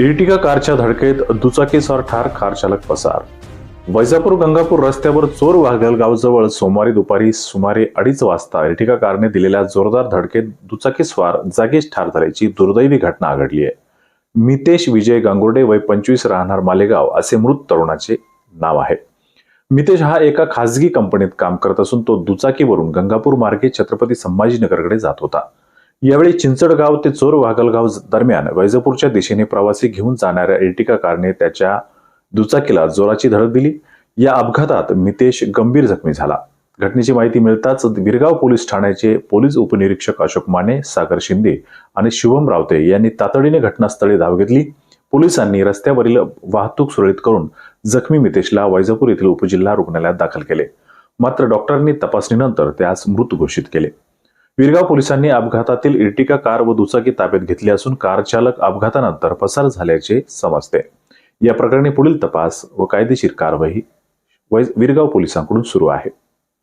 Ertiga कारच्या धडकेत दुचाकीसवार ठार कार चालक पसार. वैजापूर गंगापूर रस्त्यावर चोर वाघलगावजवळ सोमवारी दुपारी सुमारे अडीच वाजता इर्टिगा कारने दिलेल्या जोरदार धडकेत दुचाकीस्वार जागीच ठार झाल्याची दुर्दैवी घटना घडली आहे. मितेश विजय गांगुर्डे वय पंचवीस राहणार मालेगाव असे मृत तरुणाचे नाव आहे. मितेश हा एका खासगी कंपनीत काम करत असून तो दुचाकीवरून गंगापूर मार्गे छत्रपती संभाजीनगरकडे जात होता. यावेळी चिंचडगाव ते चोर वाघलगाव दरम्यान वैजापूरच्या दिशेने प्रवासी घेऊन जाणाऱ्या एर्टिका कारने त्याच्या दुचाकीला जोराची धडक दिली. या अपघातात मितेश गंभीर जखमी झाला. घटनेची माहिती मिळताच विरगाव पोलीस ठाण्याचे पोलीस उपनिरीक्षक अशोक माने सागर शिंदे आणि शुभम रावते यांनी तातडीने घटनास्थळी धाव घेतली. पोलिसांनी रस्त्यावरील वाहतूक सुरळीत करून जखमी मितेशला वैजापूर येथील उपजिल्हा रुग्णालयात दाखल केले. मात्र डॉक्टरांनी तपासणीनंतर त्यास मृत घोषित केले. विरगाव पोलिसांनी अपघातातील इर्टिका कार व दुचाकी ताब्यात घेतली असून कार चालक अपघातानंतर पसार झाल्याचे समजते. या प्रकरणी पुढील तपास व कायदेशीर कारवाई विरगाव पोलिसांकडून सुरू आहे.